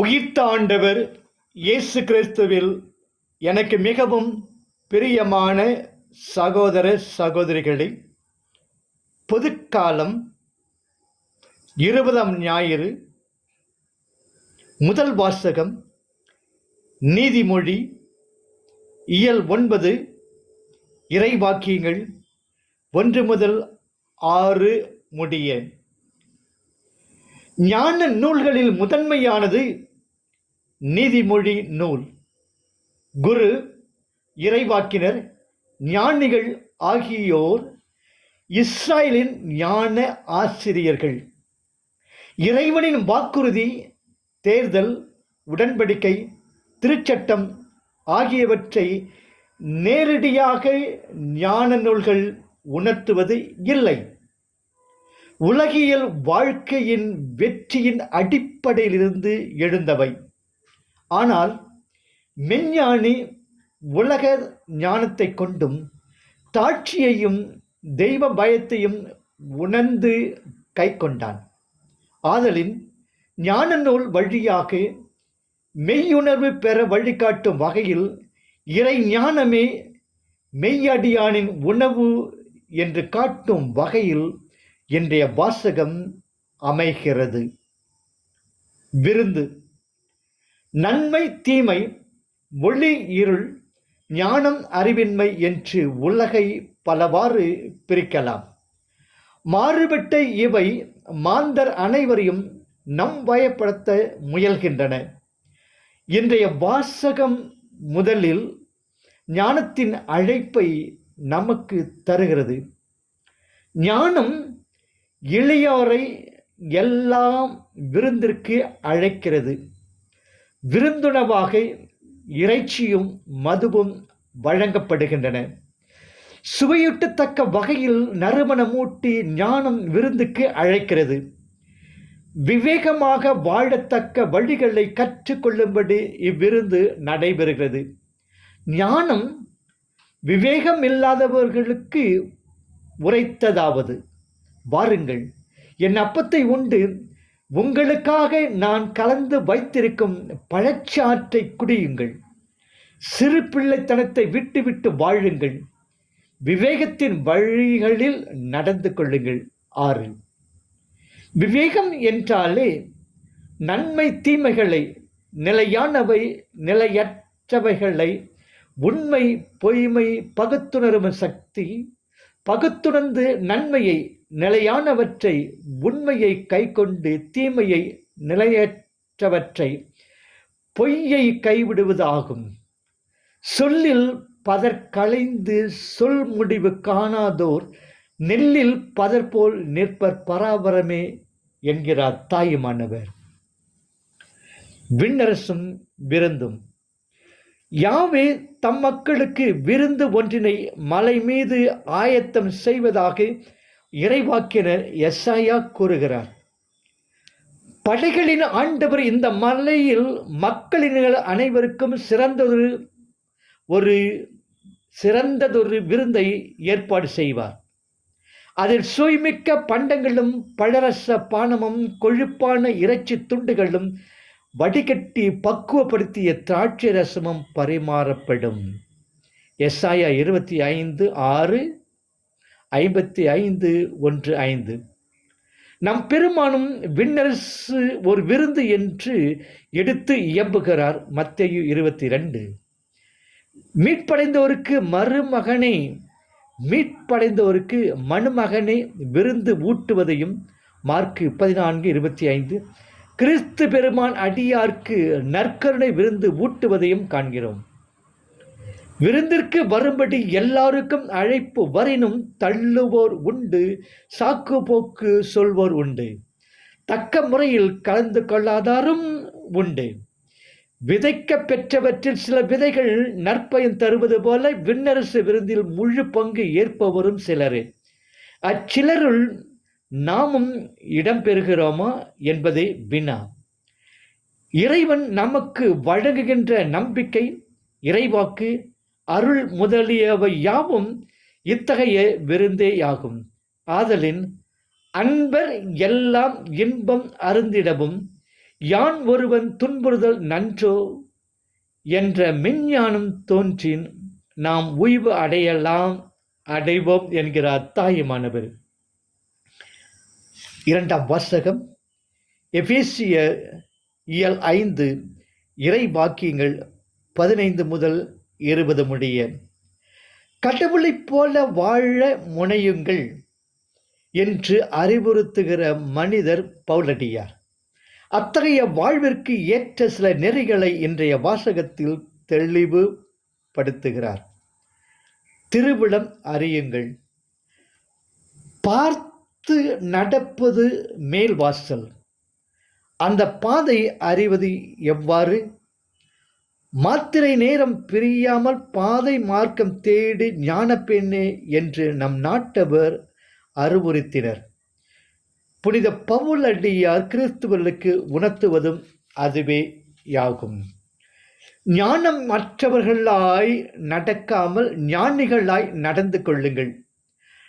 உயிர்த்த ஆண்டவர் இயேசு கிறிஸ்துவில் எனக்கு மிகவும் பிரியமான சகோதர சகோதரிகளே பொதுக்காலம் இருபதாம் ஞாயிறு முதல் வாசகம் நீதிமொழி இயல் ஒன்பது இறைவாக்கியங்கள் ஒன்று முதல் ஆறு முடிய. ஞான நூல்களில் முதன்மையானது நீதிமொழி நூல். குரு இறைவாக்கினர் ஞானிகள் ஆகியோர் இஸ்ராயலின் ஞான ஆசிரியர்கள். இறைவனின் வாக்குறுதி தேர்தல் உடன்படிக்கை திருச்சட்டம் ஆகியவற்றை நேரடியாக ஞான நூல்கள் உணர்த்துவது இல்லை. உலகியல் வாழ்க்கையின் வெற்றியின் அடிப்படையிலிருந்து எழுந்தவை. ஆனால் மெஞ்ஞானி உலக ஞானத்தை கொண்டும் தாட்சியையும் தெய்வ பயத்தையும் உணர்ந்து கை கொண்டான். ஆதலின் ஞான நூல் வழியாக மெய்யுணர்வு பெற வழிகாட்டும் வகையில் இறை ஞானமே மெய்யடியானின் உணவு என்று காட்டும் வகையில் இன்றைய வாசகம் அமைகிறது. விருந்து. நன்மை தீமை ஒளி இருள் ஞானம் அறிவின்மை என்று உலகை பலவாறு பிரிக்கலாம். மாறுபட்ட இவை மாந்தர் அனைவரையும் நம் வயப்படுத்த முயல்கின்றன. இன்றைய வாசகம் முதலில் ஞானத்தின் அழைப்பை நமக்கு தருகிறது. ஞானம் இளையோரை எல்லாம் விருந்திற்கு அழைக்கிறது. விருந்துணவாக இறைச்சியும் மதுவும் வழங்கப்படுகின்றன. சுவையூட்டத்தக்க வகையில் நறுமணமூட்டி ஞானம் விருந்துக்கு அழைக்கிறது. விவேகமாக வாழத்தக்க வழிகளை கற்றுக்கொள்ளும்படி இவ்விருந்து நடைபெறுகிறது. ஞானம் விவேகம் இல்லாதவர்களுக்கு உரைத்ததாவது. வாருங்கள். என் அப்பத்தை உண்டு. உங்களுக்காக நான் கலந்து வைத்திருக்கும் பழச்சாற்றை குடியுங்கள். சிறு பிள்ளைத்தனத்தை விட்டுவிட்டு வாழுங்கள். விவேகத்தின் வழிகளில் நடந்து கொள்ளுங்கள். ஆறு. விவேகம் என்றாலே நன்மை தீமைகளை நிலையானவை நிலையற்றவைகளை உண்மை பொய்மை பகுத்துணரும் சக்தி பகுத்துணர்ந்து நன்மையை நிலையானவற்றை உண்மையை கைக்கொண்டு தீமையை நிலையற்றவற்றை பொய்யை கைவிடுவதாகும். சொல்லில் பதற்களைந்து சொல் முடிவு காணாதோர் நெல்லில் பதற்போல் நிற்பர் பராபரமே என்கிறார் தாயுமானவர். விண்ணரசும் விருந்தும். யாவே தம் மக்களுக்கு விருந்து ஒன்றினை மலை மீது ஆயத்தம் செய்வதாக இறைவாக்கினர் எஸ்ஐயா கூறுகிறார் படைகளின் ஆண்டவர் இந்த மலையில் மக்களின் அனைவருக்கும் சிறந்ததொரு ஒரு சிறந்ததொரு விருந்தை ஏற்பாடு செய்வார். அதில் சுய்மிக்க பண்டங்களும் பழரச பானமும் கொழுப்பான இறைச்சி துண்டுகளும் வடிகட்டி பக்குவப்படுத்திய திராட்சை ரசமும் பரிமாறப்படும். எஸ்ஐயா இருபத்தி ஐந்து ஆறு ஐம்பத்தி ஐந்து ஒன்று ஐந்து. நம் பெருமானும் விண்ணரசு ஒரு விருந்து என்று எடுத்து இயம்புகிறார். மத்தையு இருபத்தி ரெண்டு மீட்படைந்தோருக்கு மருமகனே மீட்படைந்தோருக்கு மணுமகனே விருந்து ஊட்டுவதையும் மார்க்கு பதினான்கு இருபத்தி ஐந்து. கிறிஸ்து பெருமான் அடியார்க்கு நற்கருணை விருந்து ஊட்டுவதையும் காண்கிறோம். விருந்திற்கு வரும்படி எல்லாருக்கும் அழைப்பு வரினும் தள்ளுவோர் உண்டு சாக்கு போக்கு சொல்வோர் உண்டு. தக்க முறையில் கலந்து கொள்ளாதாரும் உண்டு. விதைக்க பெற்றவற்றில் சில விதைகள் நற்பயன் தருவது போல விண்ணரசு விருந்தில் முழு பங்கு ஏற்பவரும் சிலரே. அச்சிலருள் நாமும் இடம்பெறுகிறோமா என்பதே வினா. இறைவன் நமக்கு வழங்குகின்ற நம்பிக்கை இறைவாக்கு அருள் முதலியவை யாவும் இத்தகைய விருந்தேயாகும். ஆதலின் அன்பர் எல்லாம் இன்பம் அருந்திடவும் யான் ஒருவன் துன்புறுதல் நன்றோ என்ற மெஞ்ஞானம் தோன்றின் நாம் உய்வு அடையலாம் அடைவோம் என்கிறார் தாயுமானவர். இரண்டாம் வாசகம் எபேசிய இயல் ஐந்து இறை வாக்கியங்கள் பதினைந்து முதல் இருபது முடிய. கடவுளைப் போல வாழ முனையுங்கள் என்று அறிவுறுத்துகிற மனிதர் பவுலடியார் அத்தகைய வாழ்விற்கு ஏற்ற சில நெறிகளை இன்றைய வாசகத்தில் தெளிவுபடுத்துகிறார். திருவிழம் அறியுங்கள். பார்த்து நடப்பது மேல் வாசல். அந்த பாதை அறிவது எவ்வாறு? மாத்திரை நேரம் பிரியாமல் பாதை மார்க்கம் தேடி ஞான பெண்ணே என்று நம் நாட்டவர் அறிவுறுத்தினர். புனித பவுல் அடியார் கிறிஸ்துவர்களுக்கு உணர்த்துவதும் அதுவே யாகும். ஞானம் மற்றவர்களாய் நடக்காமல் ஞானிகளாய் நடந்து கொள்ளுங்கள்.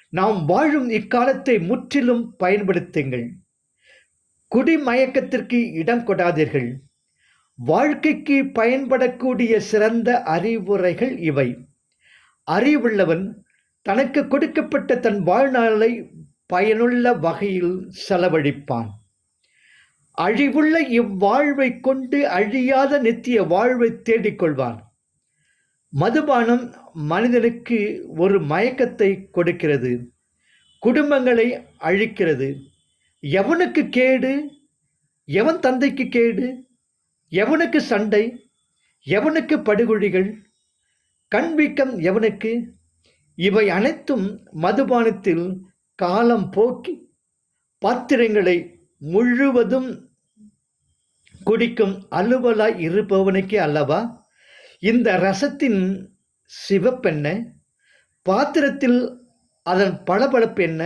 நாம் வாழும் இக்காலத்தை முற்றிலும் பயன்படுத்துங்கள். குடிமயக்கத்திற்கு இடம் கொடாதீர்கள். வாழ்க்கைக்கு பயன்படக்கூடிய சிறந்த அறிவுரைகள் இவை. அறிவுள்ளவன் தனக்கு கொடுக்கப்பட்ட தன் வாழ்நாளை பயனுள்ள வகையில் செலவழிப்பான். அழிவுள்ள இவ்வாழ்வை கொண்டு அழியாத நித்திய வாழ்வை தேடிக்கொள்வான் மதுபானம் மனிதனுக்கு ஒரு மயக்கத்தை கொடுக்கிறது குடும்பங்களை அழிக்கிறது. எவனுக்கு கேடு? எவன் தந்தைக்கு கேடு? எவனுக்கு சண்டை எவனுக்கு படுகொழிகள் கண்வீக்கம் எவனுக்கு இவை அனைத்தும் மதுபானத்தில் காலம் போக்கி பாத்திரங்களை முழுவதும் குடிக்கும் அலுவலாய் இருப்பவனுக்கே அல்லவா? இந்த ரசத்தின் சிவப்பெண்ண பாத்திரத்தில் அதன் பளபளப்பு என்ன?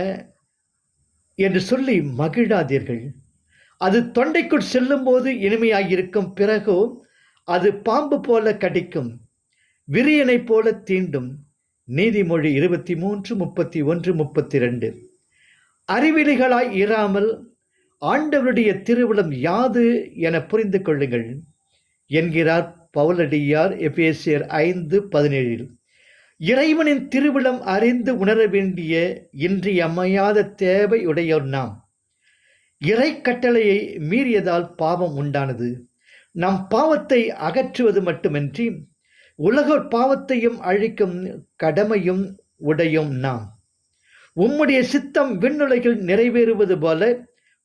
என்று சொல்லி மகிழாதீர்கள். அது தொண்டைக்குள் செல்லும்போது இனிமையாயிருக்கும் பிறகோ அது பாம்பு போல கடிக்கும். விரியனைப் போல தீண்டும். நீதிமொழி இருபத்தி மூன்று முப்பத்தி ஒன்று முப்பத்தி ரெண்டு அறிவிலிகளாய் இராமல் ஆண்டவருடைய திருவிழம் யாது என புரிந்து கொள்ளுங்கள். என்கிறார் பவுலடியார் எபேசியர் ஐந்து பதினேழில். இறைவனின் திருவிழம் அறிந்து உணர வேண்டிய இன்றியமையாத தேவை உடையோர் நாம். இறை கட்டளையை மீறியதால் பாவம் உண்டானது. நம் பாவத்தை அகற்றுவது மட்டுமின்றி உலக பாவத்தையும் அழிக்கும் கடமையும் உடையும் நாம். உம்முடைய சித்தம் விண்ணுலைகள் நிறைவேறுவது போல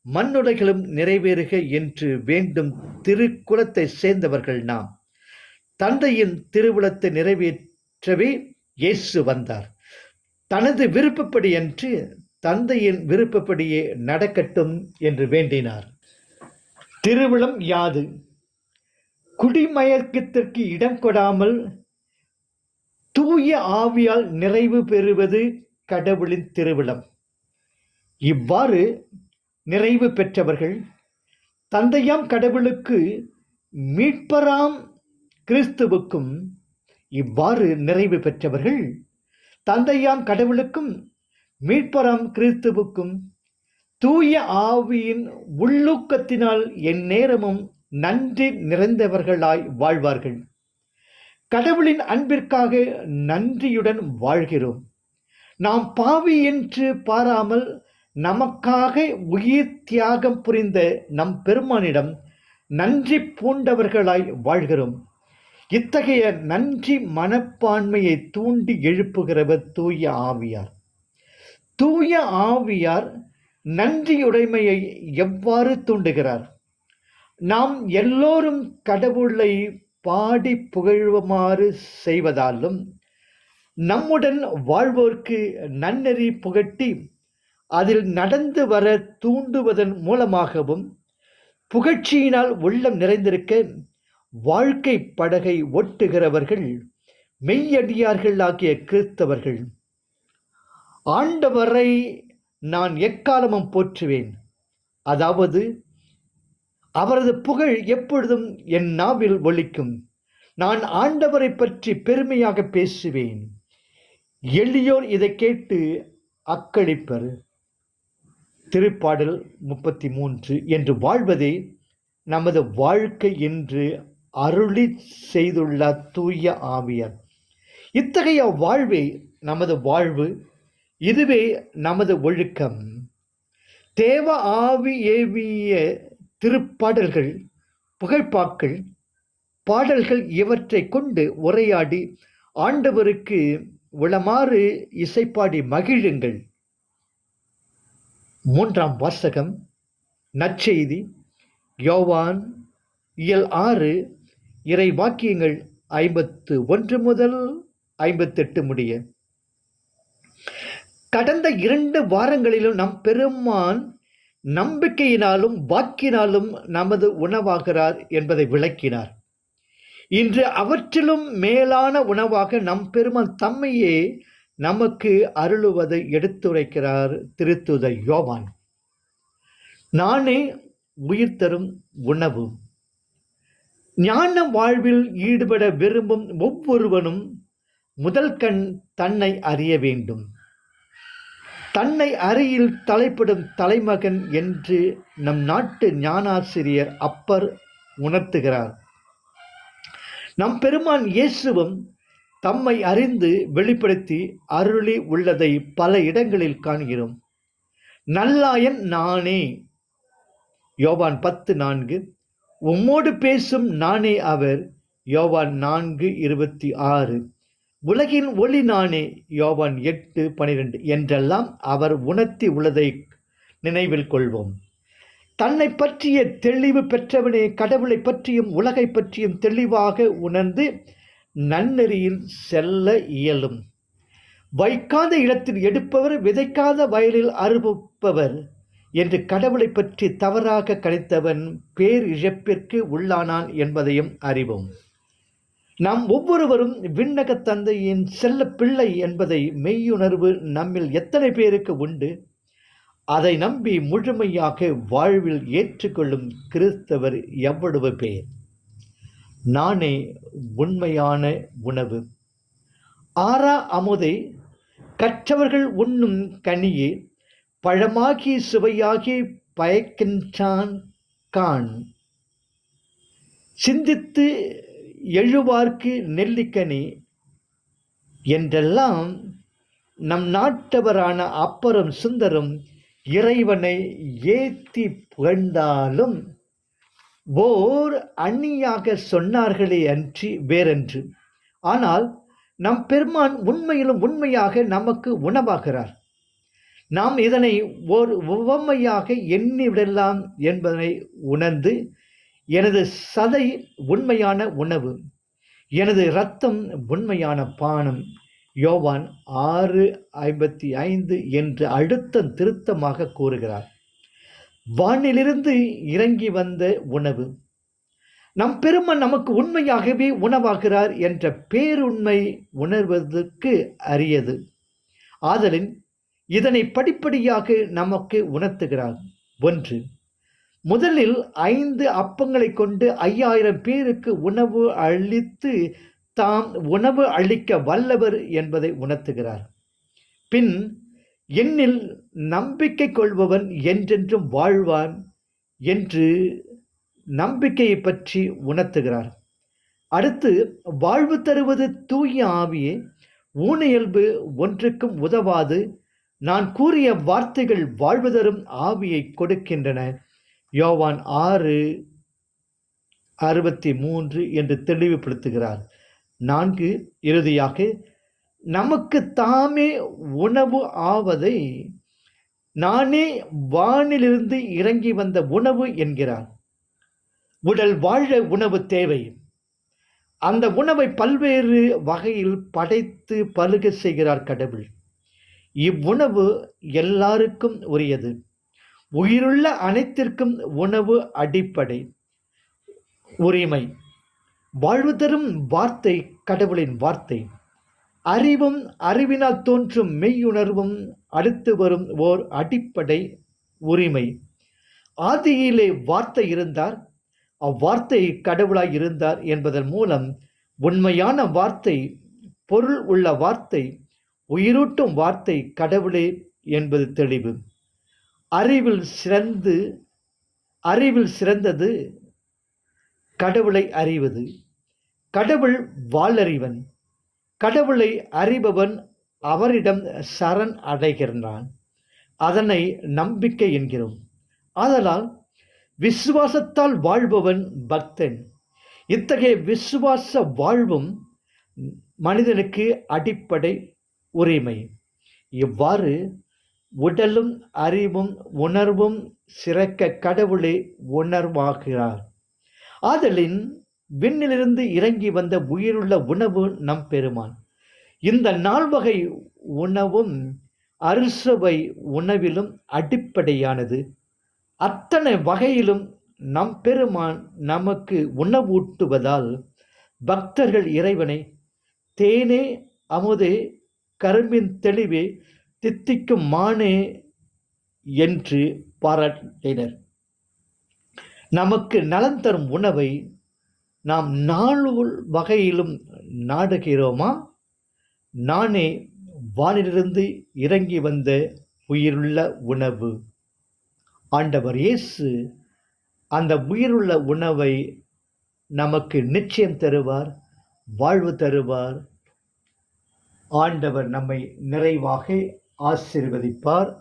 மண்ணுலைகளும் நிறைவேறுக என்று வேண்டும் திருக்குலத்தை சேர்ந்தவர்கள் நாம். தந்தையின் திருவுளத்தை நிறைவேற்றவே இயேசு வந்தார். தனது விருப்பப்படி என்று தந்தையின் விருப்பப்படியே நடக்கட்டும் என்று வேண்டினார். திருவிழம் யாது? குடிமயக்கத்திற்கு இடம் கொடாமல் தூய ஆவியால் நிறைவு பெறுவது கடவுளின் திருவிழம் இவ்வாறு நிறைவு பெற்றவர்கள் தந்தையாம் கடவுளுக்கு மீட்பராம் கிறிஸ்துவுக்கும் இவ்வாறு நிறைவு பெற்றவர்கள் தந்தையாம் கடவுளுக்கும் மீட்பரம் கிறிஸ்துவுக்கும் தூய ஆவியின் உள்ளூக்கத்தினால் என் நேரமும் நன்றி நிறைந்தவர்களாய் வாழ்வார்கள். கடவுளின் அன்பிற்காக நன்றியுடன் வாழ்கிறோம். நாம் பாவி என்று பாராமல் நமக்காக உயிர் தியாகம் புரிந்த நம் பெருமானிடம் நன்றி பூண்டவர்களாய் வாழ்கிறோம். இத்தகைய நன்றி மனப்பான்மையை தூண்டி எழுப்புகிறவர் தூய ஆவியார். தூய ஆவியார் நன்றியுடைமையை எவ்வாறு தூண்டுகிறார்? நாம் எல்லோரும் கடவுளை பாடி புகழ்வுமாறு செய்வதாலும் நம்முடன் வாழ்வோர்க்கு நன்னெறி புகட்டி அதில் நடந்து வர தூண்டுவதன் மூலமாகவும் புகழ்ச்சியினால் உள்ளம் நிறைந்திருக்க வாழ்க்கை படகை ஒட்டுகிறவர்கள் மெய்யடியார்கள் ஆகிய கிறிஸ்தவர்கள். ஆண்டவரை நான் எக்காலமும் போற்றுவேன். அதாவது அவரது புகழ் எப்பொழுதும் என் நாவில் ஒலிக்கும். நான் ஆண்டவரை பற்றி பெருமையாக பேசுவேன். எளியோர் இதை கேட்டு அக்களிப்பர். திருப்பாடல் முப்பத்தி மூன்று என்று வாழ்வதே நமது வாழ்க்கை என்று அருளி செய்துள்ள தூய ஆவியர். இத்தகைய வாழ்வே நமது வாழ்வு இதுவே நமது ஒழுக்கம். தேவ ஆவி ஏவிய திருப்பாடல்கள் புகைப்பாக்கள் பாடல்கள் இவற்றை கொண்டு உரையாடி ஆண்டவருக்கு உளமாறு இசைப்பாடி மகிழுங்கள். மூன்றாம் வாசகம் நற்செய்தி யோவான் இயல் ஆறு இறை வாக்கியங்கள் ஐம்பத்து ஒன்று முதல் ஐம்பத்தெட்டு முடிய. கடந்த இரண்டு வாரங்களிலும் நம் பெருமான் நம்பிக்கையினாலும் வாக்கினாலும் நமது உணவாகிறார் என்பதை விளக்கினார். இன்று அவற்றிலும் மேலான உணவாக நம் பெருமான் தம்மையே நமக்கு அருளுவதை எடுத்துரைக்கிறார் திருத்துத யோவான். நானே உயிர் தரும் உணவு. ஞான வாழ்வில் ஈடுபட விரும்பும் ஒவ்வொருவனும் முதல் கண் தன்னை அறிய வேண்டும். தன்னை அறையில் தலைப்படும் தலைமகன் என்று நம் நாட்டு ஞானாசிரியர் அப்பர் உணர்த்துகிறார். நம் பெருமான் இயேசுவும் தம்மை அறிந்து வெளிப்படுத்தி அருளி உள்ளதை பல இடங்களில் காண்கிறோம். நல்லாயன் நானே. யோவான் பத்து நான்கு. உம்மோடு பேசும் நானே அவர். யோவான் நான்கு இருபத்தி ஆறு. உலகின் ஒளி நானே யோவான் எட்டு பனிரெண்டு. என்றெல்லாம் அவர் உணர்த்தி உள்ளதை நினைவில் கொள்வோம். தன்னை பற்றிய தெளிவு பெற்றவனே கடவுளை பற்றியும் உலகை பற்றியும் தெளிவாக உணர்ந்து நன்னெறியில் செல்ல இயலும். வைக்காத இடத்தில் எடுப்பவர் விதைக்காத வயலில் அறுப்பவர் என்று கடவுளை பற்றி தவறாக கணித்தவன் பேர் இழப்பிற்கு உள்ளானான் என்பதையும் அறிவோம். நாம் ஒவ்வொருவரும் விண்ணக தந்தையின் செல்ல பிள்ளை என்பதை மெய்யுணர்வு நம்மில் எத்தனை பேருக்கு உண்டு? அதை நம்பி முழுமையாக வாழ்வில் ஏற்றுக்கொள்ளும் கிறிஸ்தவர் எவ்வளவு பேர்? நானே உண்மையான உணவு. ஆறா அமுதை கற்றவர்கள் உண்ணும் கனியே பழமாகி சுவையாகி பயக்கின்றான் கான். சிந்தித்து எழுவார்க்கு நெல்லிக்கனி என்றெல்லாம் நம் நாட்டவரான அப்பரும் சுந்தரும் இறைவனை ஏத்தி புகழ்ந்தாலும் ஓர் அந்நியாக சொன்னார்களே அன்றி வேறென்று. ஆனால் நம் பெருமான் உண்மையிலும் உண்மையாக நமக்கு உணவாகிறார். நாம் இதனை ஓர் உவமையாக எண்ணிவிடலாம் என்பதனை உணர்ந்து எனது சதை உண்மையான உணவு எனது இரத்தம் உண்மையான பானம். யோவான் ஆறு ஐம்பத்தி ஐந்து என்று அழுத்தம் திருத்தமாக கூறுகிறார். வானிலிருந்து இறங்கி வந்த உணவு. நம் பெருமன் நமக்கு உண்மையாகவே உணவாகிறார் என்ற பேருண்மை உணர்வதற்கு அரியது. ஆதலின் இதனை படிப்படியாக நமக்கு உணர்த்துகிறார். ஒன்று முதலில் ஐந்து அப்பங்களை கொண்டு ஐயாயிரம் பேருக்கு உணவு அளித்து தாம் உணவு அளிக்க வல்லவர் என்பதை உணர்த்துகிறார். பின் என்னில் நம்பிக்கை கொள்பவன் என்றென்றும் வாழ்வான் என்று நம்பிக்கையை பற்றி உணர்த்துகிறார். அடுத்து வாழ்வு தருவது தூய ஆவியே ஊனியல்பு ஒன்றுக்கும் உதவாது. நான் கூறிய வார்த்தைகள் வாழ்வு தரும் ஆவியை கொடுக்கின்றன. யோவான் ஆறு அறுபத்தி மூன்று என்று தெளிவுபடுத்துகிறார். நான்கு இறுதியாக நமக்கு தாமே உணவு ஆவதை நானே வானிலிருந்து இறங்கி வந்த உணவு என்கிறார். உடல் வாழ உணவு தேவை. அந்த உணவை பல்வேறு வகையில் படைத்து பழுக செய்கிறார் கடவுள். இவ்வுணவு எல்லாருக்கும் உரியது. உயிருள்ள அனைத்திற்கும் உணவு அடிப்படை உரிமை. வாழ்வு தரும் வார்த்தை கடவுளின் வார்த்தை. அறிவும் அறிவினால் தோன்றும் மெய்யுணர்வும் அடுத்து வரும் ஓர் அடிப்படை உரிமை. ஆதியிலே வார்த்தை இருந்தார் அவ்வார்த்தை கடவுளாய் இருந்தார் என்பதன் மூலம் உண்மையான வார்த்தை பொருள் உள்ள வார்த்தை உயிரூட்டும் வார்த்தை கடவுளே என்பது தெளிவு. அறிவில் சிறந்து அறிவில் சிறந்தது கடவுளை அறிவது. கடவுள் வாளறிவன் கடவுளை அறிபவன் அவரிடம் சரண் அடைகின்றான். அதனை நம்பிக்கை என்கிறோம். ஆதலால் விசுவாசத்தால் வாழ்பவன் பக்தன். இத்தகைய விசுவாச வாழ்வும் மனிதனுக்கு அடிப்படை உரிமை. இவ்வாறு உடலும் அறிவும் உணர்வும் சிறக்க கடவுளே உணர்வாகிறார். ஆதலின் விண்ணிலிருந்து இறங்கி வந்த உயிருள்ள உணவு நம் பெருமான். இந்த நால்வகை உணவும் அறுசுவை உணவிலும் அடிப்படையானது. அத்தனை வகையிலும் நம் பெருமான் நமக்கு உணவூட்டுவதால் பக்தர்கள் இறைவனை தேனே அமுதே கரும்பின் தெளிவே தித்திக்கும் மானே என்று பாராட்டினர். நமக்கு நலன் தரும் உணவை நாம் நாலு வகையிலும் நாடுகிறோமா? நானே வானிலிருந்து இறங்கி வந்த உயிருள்ள உணவு. ஆண்டவர் இயேசு அந்த உயிருள்ள உணவை நமக்கு நிச்சயம் தருவார் வாழ்வு தருவார். ஆண்டவர் நம்மை நிறைவாக ஆசீர்வதிப்பார்.